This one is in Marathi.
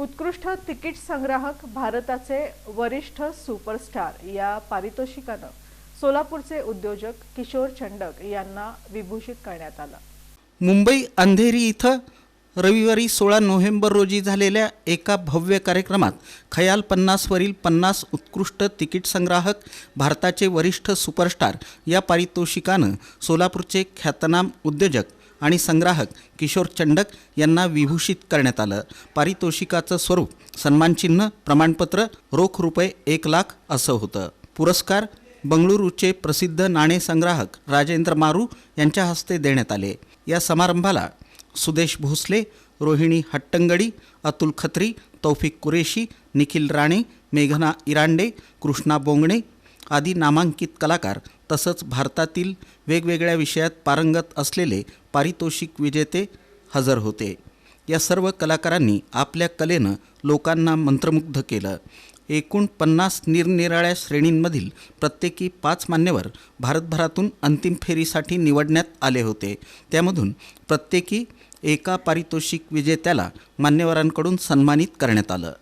उत्कृष्ट तिकीट संग्राहक भारताचे वरिष्ठ सुपरस्टार या पारितोषिकानं सोलापूरचे उद्योजक किशोर चंडक यांना विभूषित करण्यात आलं. मुंबई अंधेरी इथं रविवारी सोळा नोव्हेंबर रोजी झालेल्या एका भव्य कार्यक्रमात खयाल पन्नासवरील पन्नास उत्कृष्ट तिकीट संग्राहक भारताचे वरिष्ठ सुपरस्टार या पारितोषिकानं सोलापूरचे ख्यातनाम उद्योजक आणि संग्राहक किशोर चंडक यांना विभूषित करण्यात आलं. पारितोषिकाचं स्वरूप सन्मानचिन्ह प्रमाणपत्र रोख रुपये एक लाख असं होतं. पुरस्कार बंगळुरूचे प्रसिद्ध नाणेसंग्राहक राजेंद्र मारू यांच्या हस्ते देण्यात आले. या समारंभाला सुदेश भोसले रोहिणी हट्टंगडी अतुल खत्री तौफिक कुरेशी निखिल राणे मेघना इरांडे कृष्णा बोंगणे आदी नामांकित कलाकार तसंच भारतातील वेगवेगळ्या विषयात पारंगत असलेले पारितोषिक विजेते हजर होते. या सर्व कलाकारांनी आपल्या कलेनं लोकांना मंत्रमुग्ध केलं. एकूण पन्नास निरनिराळ्या श्रेणींमधील प्रत्येकी पाच मान्यवर भारतभरातून अंतिम फेरीसाठी निवडण्यात आले होते. त्यामधून प्रत्येकी एका पारितोषिक विजेत्याला मान्यवरांकडून सन्मानित करण्यात आलं.